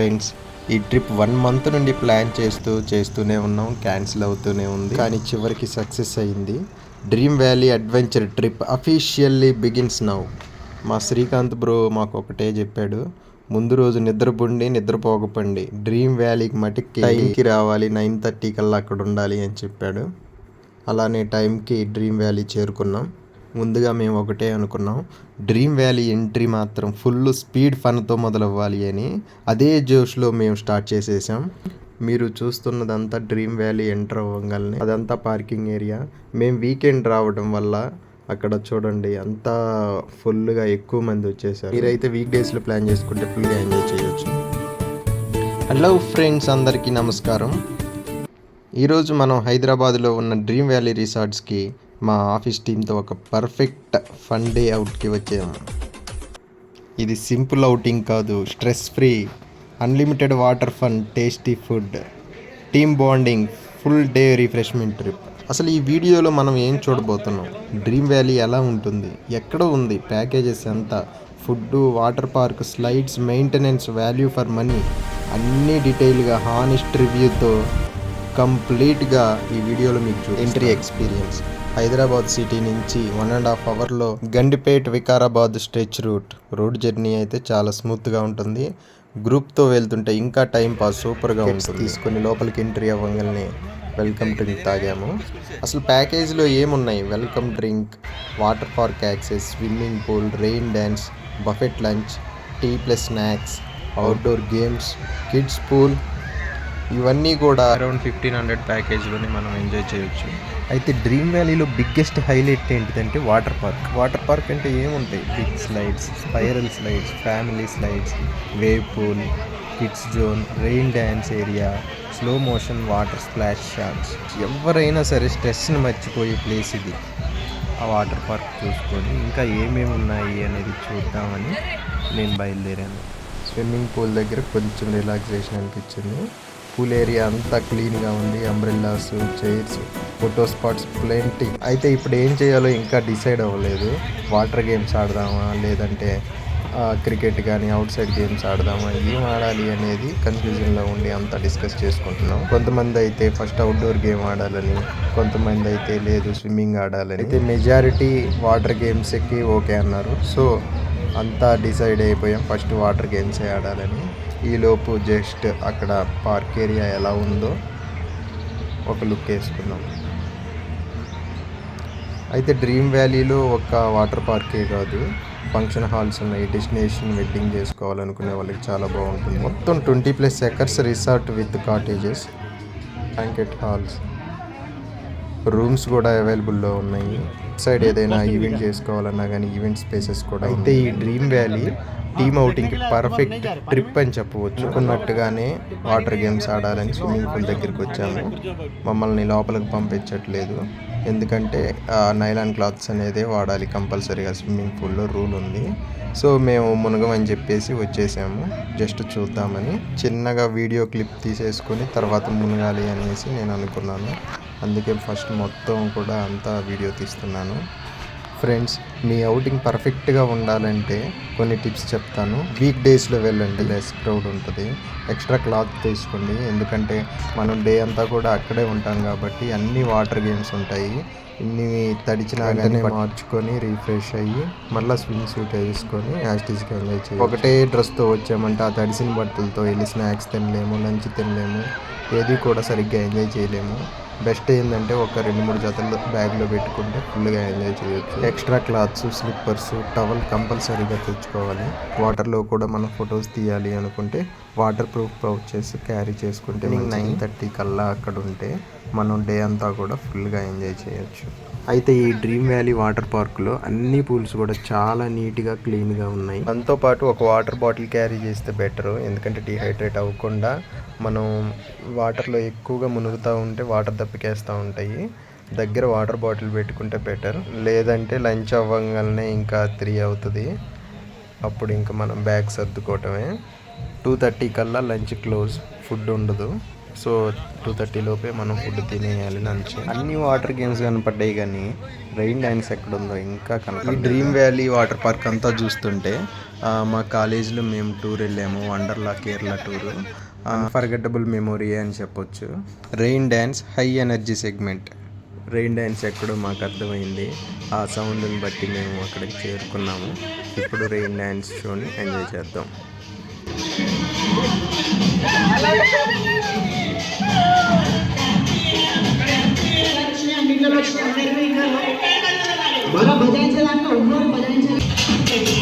Friends ఈ trip one month నుండి plan చేస్తూ చేస్తూనే ఉన్నాం క్యాన్సిల్ అవుతూనే ఉంది. కానీ చివరికి సక్సెస్ అయింది. Dream valley adventure trip officially begins now. మా శ్రీకాంత్ బ్రో మాకు ఒకటే చెప్పాడు ముందు రోజు నిద్రపోండి నిద్రపోకపోండి డ్రీమ్ వ్యాలీకి మటుకి టైంకి రావాలి నైన్ థర్టీ కల్లా అక్కడ ఉండాలి అని చెప్పాడు. అలానే టైంకి డ్రీమ్ వ్యాలీ చేరుకున్నాం. ముందుగా మేము ఒకటే అనుకున్నాం. డ్రీమ్ వ్యాలీ ఎంట్రీ మాత్రం ఫుల్ స్పీడ్ ఫన్తో మొదలవ్వాలి అని అదే జోష్లో మేము స్టార్ట్ చేసేసాం. మీరు చూస్తున్నదంతా డ్రీమ్ వ్యాలీ ఎంటర్ అవ్వగానే అదంతా పార్కింగ్ ఏరియా. మేము వీకెండ్ రావడం వల్ల అక్కడ చూడండి అంతా ఫుల్గా ఎక్కువ మంది వచ్చేసారు. మీరైతే వీక్ డేస్లో ప్లాన్ చేసుకుంటే ఫుల్గా ఎంజాయ్ చేయొచ్చు. హలో ఫ్రెండ్స్ అందరికీ నమస్కారం. ఈరోజు మనం హైదరాబాద్లో ఉన్న డ్రీమ్ వ్యాలీ రిసార్ట్స్కి మా ఆఫీస్ టీంతో ఒక పర్ఫెక్ట్ ఫన్ డే అవుట్కి వచ్చాము. ఇది సింపుల్ అవుటింగ్ కాదు stress free unlimited water fun tasty food team bonding full day refreshment trip. అసలు ఈ వీడియోలో మనం ఏం చూడబోతున్నాం? డ్రీమ్ వ్యాలీ ఎలా ఉంటుంది? ఎక్కడ ఉంది ప్యాకేజెస్ ఎంత? Food water park slides maintenance value for money అన్నీ డీటెయిల్గా హానెస్ట్ రివ్యూతో కంప్లీట్గా ఈ వీడియోలో మీకు ఎంట్రీ ఎక్స్పీరియన్స్ హైదరాబాద్ సిటీ నుంచి వన్ అండ్ హాఫ్ అవర్లో Gandipet Vikarabad stretch route. Road journey అయితే చాలా స్మూత్గా ఉంటుంది. గ్రూప్తో వెళ్తుంటే ఇంకా టైం పాస్ సూపర్గా ఉంటుంది. తీసుకొని లోపలికి ఎంట్రీ అవ్వగానే వెల్కమ్ డ్రింక్ తాగాము. అసలు ప్యాకేజీలో ఏమున్నాయి? Welcome drink water park access swimming pool rain dance buffet lunch tea plus snacks outdoor games kids pool ఇవన్నీ కూడా అరౌండ్ ఫిఫ్టీన్ హండ్రెడ్ ప్యాకేజ్లోనే మనం ఎంజాయ్ చేయొచ్చు. అయితే డ్రీమ్ వ్యాలీలో బిగ్గెస్ట్ హైలైట్ ఏంటిదంటే వాటర్ పార్క్. వాటర్ పార్క్ అంటే ఏముంటాయి? Big slides spiral slides family slides wave pool kids zone rain dance area slow motion water splash shots ఎవరైనా సరే స్ట్రెస్ని మర్చిపోయే ప్లేస్ ఇది. ఆ వాటర్ పార్క్ చూసుకొని ఇంకా ఏమేమి ఉన్నాయి అనేది చూద్దామని నేను బయలుదేరాను. స్విమ్మింగ్ పూల్ దగ్గర కొంచెం రిలాక్సేషన్ అనిపించింది. పూల్ ఏరియా అంతా క్లీన్గా ఉంది. Umbrellas chairs photo spots plenty. అయితే ఇప్పుడు ఏం చేయాలో ఇంకా డిసైడ్ అవ్వలేదు. వాటర్ గేమ్స్ ఆడదామా? లేదంటే క్రికెట్ కానీ అవుట్ సైడ్ గేమ్స్ ఆడదామా? ఏం ఆడాలి అనేది కన్ఫ్యూజన్లో ఉండి అంతా డిస్కస్ చేసుకుంటున్నాం. కొంతమంది అయితే ఫస్ట్ అవుట్డోర్ గేమ్ ఆడాలని కొంతమంది అయితే లేదు స్విమ్మింగ్ ఆడాలని. అయితే మెజారిటీ వాటర్ గేమ్స్కి ఓకే అన్నారు. సో అంతా డిసైడ్ అయిపోయాం. ఫస్ట్ వాటర్ గేమ్సే ఆడాలని. ఈలోపు జస్ట్ అక్కడ పార్క్ ఏరియా ఎలా ఉందో ఒక లుక్ వేసుకున్నాం అయితే డ్రీమ్ వ్యాలీలో ఒక వాటర్ పార్కే కాదు ఫంక్షన్ హాల్స్ ఉన్నాయి. డెస్టినేషన్ వెడ్డింగ్ చేసుకోవాలనుకునే వాళ్ళకి చాలా బాగుంటుంది. మొత్తం twenty plus acres resort with cottages banquet halls. Rooms కూడా అవైలబుల్లో ఉన్నాయి. సైడ్ ఏదైనా ఈవెంట్ చేసుకోవాలన్నా కానీ ఈవెంట్ స్పేసెస్ కూడా అయితే ఈ డ్రీమ్ వ్యాలీ టీమ్ అవుటింగ్కి పర్ఫెక్ట్ ట్రిప్ అని చెప్పవచ్చు. అనుకున్నట్టుగానే వాటర్ గేమ్స్ ఆడాలని స్విమ్మింగ్ పూల్ దగ్గరికి వచ్చాము. మమ్మల్ని లోపలికి పంపించట్లేదు. ఎందుకంటే నైలాన్ క్లాత్స్ అనేది వాడాలి కంపల్సరీగా స్విమ్మింగ్ పూల్లో రూల్ ఉంది. సో మేము మునగమని చెప్పేసి వచ్చేసాము. జస్ట్ చూద్దామని. చిన్నగా వీడియో క్లిప్ తీసేసుకొని తర్వాత మునగాలి అనేసి నేను అనుకున్నాను. అందుకే ఫస్ట్ మొత్తం కూడా అంతా వీడియో తీస్తున్నాను. ఫ్రెండ్స్ మీ అవుటింగ్ పర్ఫెక్ట్గా ఉండాలంటే కొన్ని టిప్స్ చెప్తాను. వీక్ డేస్లో వెళ్ళండి లెస్ క్రౌడ్ ఉంటుంది. ఎక్స్ట్రా క్లాత్ తీసుకోండి. ఎందుకంటే మనం డే అంతా కూడా అక్కడే ఉంటాం కాబట్టి అన్ని వాటర్ గేమ్స్ ఉంటాయి. ఇన్ని తడిచినా కానీ మార్చుకొని రీఫ్రెష్ అయ్యి మళ్ళీ స్విమ్ సూట్ వేసుకొని యాస్టీస్కి ఎంజాయ్ చేయాలి ఒకటే డ్రెస్తో వచ్చామంటే ఆ తడిసిన బట్టలతో వెళ్ళి స్నాక్స్ తినలేము లంచ్ తినలేము ఏది కూడా సరిగ్గా ఎంజాయ్ చేయలేము. బెస్ట్ ఏంటంటే ఒక రెండు మూడు జతలు బ్యాగ్లో పెట్టుకుంటే ఫుల్గా ఎంజాయ్ చేయొచ్చు. ఎక్స్ట్రా క్లాత్స్ స్లిప్పర్స్ టవల్ కంపల్సరీగా తెచ్చుకోవాలి. వాటర్లో కూడా మనం ఫొటోస్ తీయాలి అనుకుంటే వాటర్ ప్రూఫ్ పౌచెస్ క్యారీ చేసుకుంటే నైన్ థర్టీ కల్లా అక్కడ ఉంటే మనం డే అంతా కూడా ఫుల్గా ఎంజాయ్ చేయొచ్చు. అయితే ఈ డ్రీమ్ వ్యాలీ వాటర్ పార్క్లో అన్ని పూల్స్ కూడా చాలా నీట్గా క్లీన్గా ఉన్నాయి. దాంతో పాటు ఒక వాటర్ బాటిల్ క్యారీ చేస్తే బెటర్. ఎందుకంటే డిహైడ్రేట్ అవ్వకుండా మనం వాటర్లో ఎక్కువగా మునుగుతూ ఉంటే వాటర్ దప్పికేస్తూ ఉంటాయి. దగ్గర వాటర్ బాటిల్ పెట్టుకుంటే బెటర్. లేదంటే లంచ్ అవ్వగానే ఇంకా త్రీ అవుతుంది. అప్పుడు ఇంకా మనం బ్యాగ్ సర్దుకోవటమే. టూ థర్టీ కల్లా లంచ్ క్లోజ్ ఫుడ్ ఉండదు. సో టూ థర్టీ లోపే మనం ఫుడ్ తినేయాలి లంచ్. అన్ని వాటర్ గేమ్స్ కనపడ్డాయి కానీ రైన్ డ్యాన్స్ ఎక్కడ ఉందో ఇంకా కనపడ ఈ డ్రీమ్ వ్యాలీ వాటర్ పార్క్ అంతా చూస్తుంటే మా కాలేజీలో మేము టూర్ వెళ్ళాము Wonderla Kerala tour. Unforgettable memory అని చెప్పొచ్చు. Rain dance high energy segment. Rain dance ఎక్కడో మాకు అర్థమైంది. ఆ సౌండ్ని బట్టి మేము అక్కడికి చేరుకున్నాము. ఇప్పుడు రెయిన్ డ్యాన్స్ షోని ఎంజాయ్ చేద్దాం. బాగా బజాయించాలంటే ఉన్నోరు బజాయించాలి రెయిన్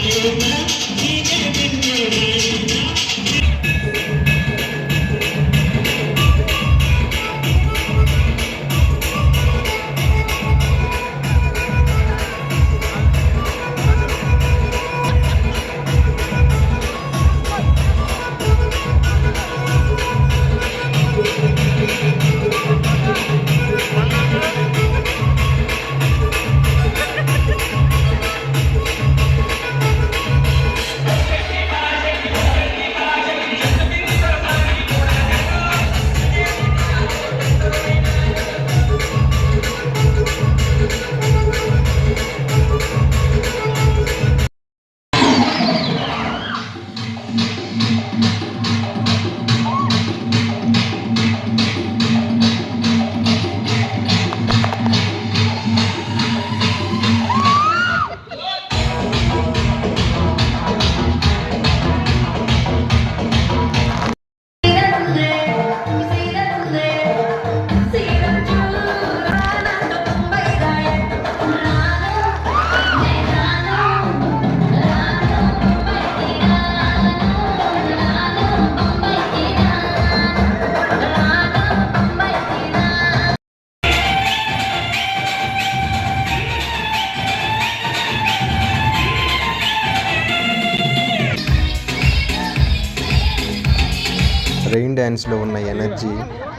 డ్యాన్స్లో ఉన్న ఎనర్జీ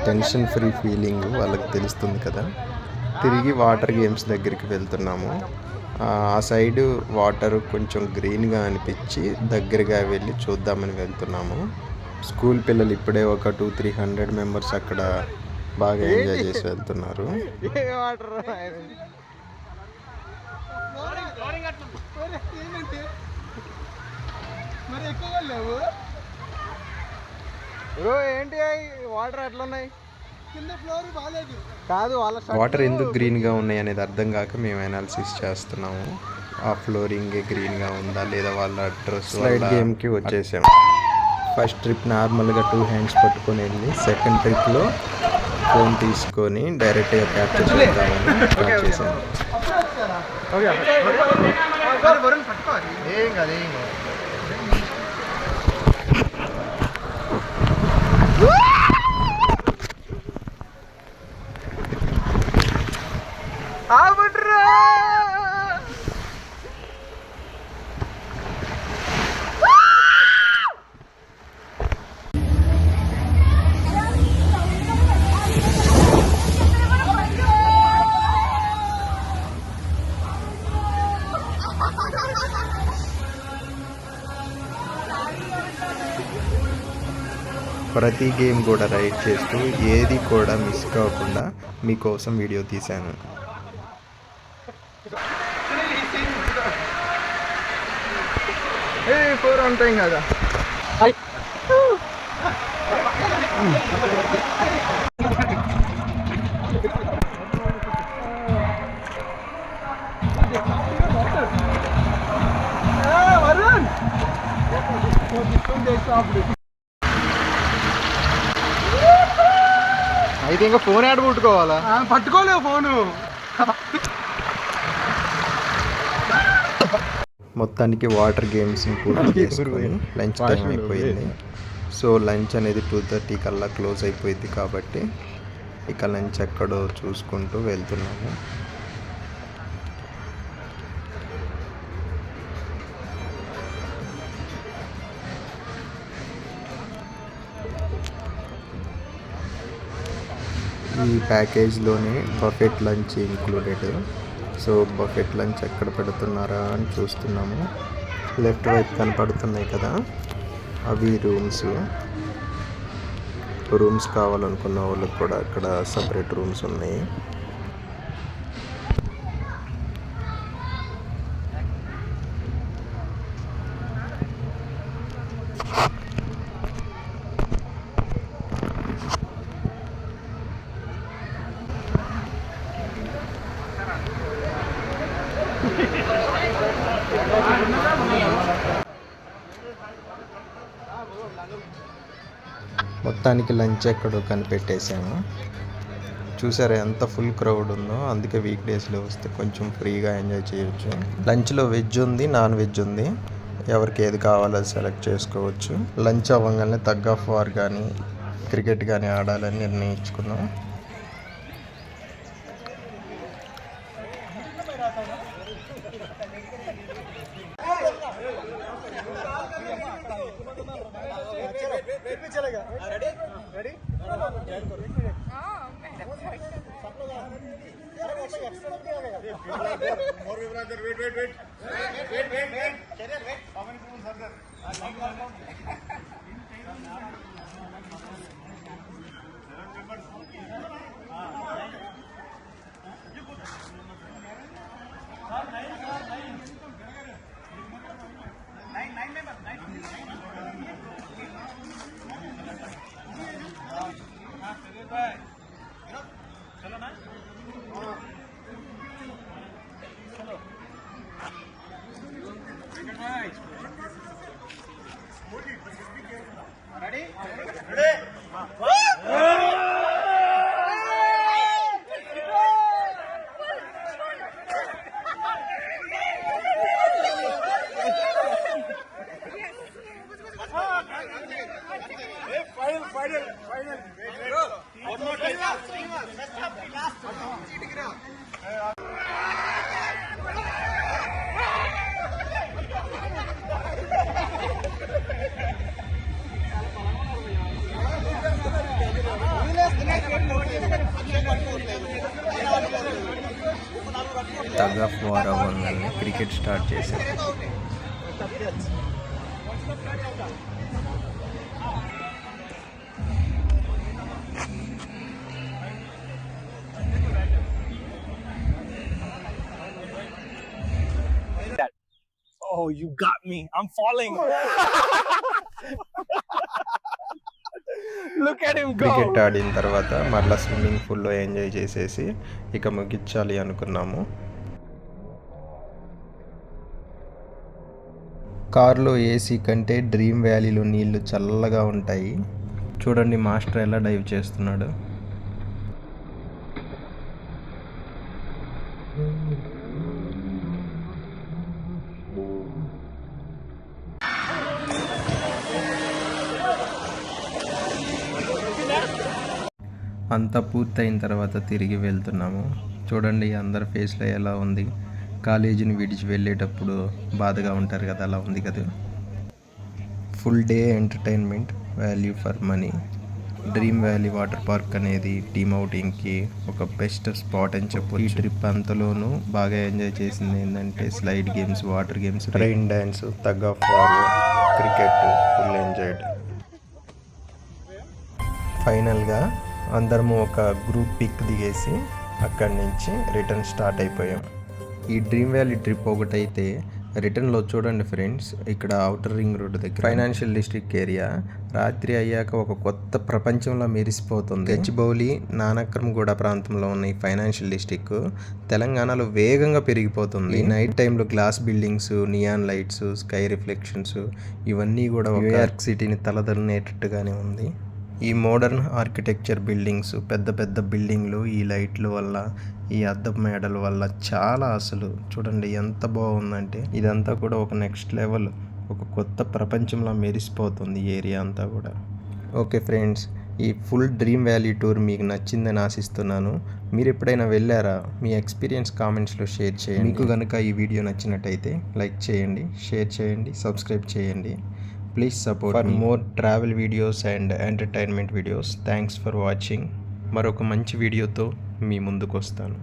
టెన్షన్ ఫ్రీ ఫీలింగ్ వాళ్ళకి తెలుస్తుంది కదా. తిరిగి వాటర్ గేమ్స్ దగ్గరికి వెళ్తున్నాము. ఆ సైడ్ వాటర్ కొంచెం గ్రీన్గా అనిపించి దగ్గరగా వెళ్ళి చూద్దామని వెళ్తున్నాము. స్కూల్ పిల్లలు ఇప్పుడే ఒక టూ త్రీ హండ్రెడ్ మెంబర్స్ అక్కడ బాగా ఎంజాయ్ చేసి వెళ్తున్నారు. మరి ఎక్కువగా లేవు. ఏంటి వాటర్ ఎట్లా ఉన్నాయి కింద వాటర్ ఎందుకు గ్రీన్గా ఉన్నాయి అనేది అర్థం కాక మేము అనాలిసిస్ చేస్తున్నాము. ఆ ఫ్లోరింగ్ గ్రీన్గా ఉందా లేదా వాళ్ళ డ్రెస్ స్లైడ్ గేమ్కి వచ్చేసాం. ఫస్ట్ ట్రిప్ నార్మల్గా టూ హ్యాండ్స్ పట్టుకొని వెళ్ళి సెకండ్ ట్రిప్లో ఫోన్ తీసుకొని డైరెక్ట్గా క్యాప్చర్ చేద్దామని పట్టుకోవాలి ఏం కాదు ఏం కాదు. ప్రతి గేమ్ కూడా రైడ్ చేస్తూ ఏది కూడా మిస్ కాకుండా మీకోసం వీడియో తీశాను. ఏ ఫోర్ ఉంటాయి కదా. వరుణ్ అయితే ఇంకా ఫోన్ యాడ్ పుట్టుకోవాలా? పట్టుకోలేవు ఫోను మొత్తానికి వాటర్ గేమ్స్ లంచ్ టైం అయిపోయింది. సో లంచ్ అనేది టూ థర్టీ కల్లా క్లోజ్ అయిపోయింది కాబట్టి ఇక లంచ్ ఎక్కడో చూసుకుంటూ వెళ్తున్నాము. ఈ ప్యాకేజ్లోనే buffet lunch included. So buffet lunch ఎక్కడ పెడుతున్నారా అని చూస్తున్నాము. లెఫ్ట్ వైపు కనపడుతున్నాయి కదా అవి రూమ్స్. రూమ్స్ కావాలనుకున్న వాళ్ళకి కూడా అక్కడ సపరేట్ రూమ్స్ ఉన్నాయి. మొత్తానికి లంచ్ ఎక్కడో కనిపెట్టేశాము. చూసారా ఎంత ఫుల్ క్రౌడ్ ఉందో. అందుకే వీక్ డేస్లో వస్తే కొంచెం ఫ్రీగా ఎంజాయ్ చేయొచ్చు. లంచ్లో వెజ్ ఉంది నాన్ వెజ్ ఉంది. ఎవరికి ఏది కావాలో సెలెక్ట్ చేసుకోవచ్చు. లంచ్ అవ్వగానే తగ్గ ఆఫ్ కానీ క్రికెట్ కానీ ఆడాలని నిర్ణయించుకున్నాం. Wet wet wet cricket start చేశారు Oh, you got me. I'm falling. Look at him go. Cricket ఆడిన తర్వాత మరలా స్విమ్మింగ్ పూల్లో ఎంజాయ్ చేసేసి ఇక ముగించాలి అనుకున్నాము కారులో ఏసీ కంటే డ్రీమ్ వ్యాలీలో నీళ్ళు చల్లగా ఉంటాయి. చూడండి మాస్టర్ ఎలా డైవ్ చేస్తున్నాడు. అంతా పూర్తయిన తర్వాత తిరిగి వెళ్తున్నాము. చూడండి అందరి ఫేస్లో ఎలా ఉంది. కాలేజీని విడిచి వెళ్ళేటప్పుడు బాధగా ఉంటారు కదా అలా ఉంది కదా. Full day entertainment value for money. Dream valley water park అనేది టీమ్ అవుటింగ్కి ఒక బెస్ట్ స్పాట్ అని చెప్పు ఈ ట్రిప్ అంతలోనూ బాగా ఎంజాయ్ చేసింది ఏంటంటే slide games water games rain dance tug of war cricket full enjoyed. ఫైనల్గా అందరము ఒక గ్రూప్ పిక్ దిగేసి అక్కడి నుంచి రిటర్న్ స్టార్ట్ అయిపోయాం. ఈ డ్రీమ్ వ్యాలీ ట్రిప్ ఒకటైతే రిటర్న్లో చూడండి ఫ్రెండ్స్ ఇక్కడ అవుటర్ రింగ్ రోడ్ దగ్గర ఫైనాన్షియల్ డిస్ట్రిక్ట్ ఏరియా. రాత్రి అయ్యాక ఒక కొత్త ప్రపంచంలో మెరిసిపోతుంది. గచ్చిబౌలి నానక్రమగూడ ప్రాంతంలో ఉన్న ఈ ఫైనాన్షియల్ డిస్ట్రిక్ట్ తెలంగాణలో వేగంగా పెరిగిపోతుంది. నైట్ టైంలో glass buildings neon lights sky reflections ఇవన్నీ కూడా న్యూయార్క్ సిటీని తలదన్నేటట్టుగానే ఉంది. ఈ మోడర్న్ ఆర్కిటెక్చర్ బిల్డింగ్స్ పెద్ద పెద్ద బిల్డింగ్లు ఈ లైట్ల వల్ల ఈ అద్దపు మేడల వల్ల చాలా అసలు. చూడండి ఎంత బాగుందంటే ఇదంతా కూడా ఒక నెక్స్ట్ లెవెల్ ఒక కొత్త ప్రపంచంలో మెరిసిపోతుంది ఏరియా అంతా కూడా. ఓకే ఫ్రెండ్స్ ఈ ఫుల్ డ్రీమ్ వ్యాలీ టూర్ మీకు నచ్చిందని ఆశిస్తున్నాను. మీరు ఎప్పుడైనా వెళ్ళారా? మీ ఎక్స్పీరియన్స్ కామెంట్స్లో షేర్ చేయండి. మీకు కనుక ఈ వీడియో నచ్చినట్టయితే లైక్ చేయండి షేర్ చేయండి సబ్స్క్రైబ్ చేయండి. Please support for more travel videos and entertainment videos thanks for watching మరొక మంచి వీడియోతో మీ ముందుకు వస్తాను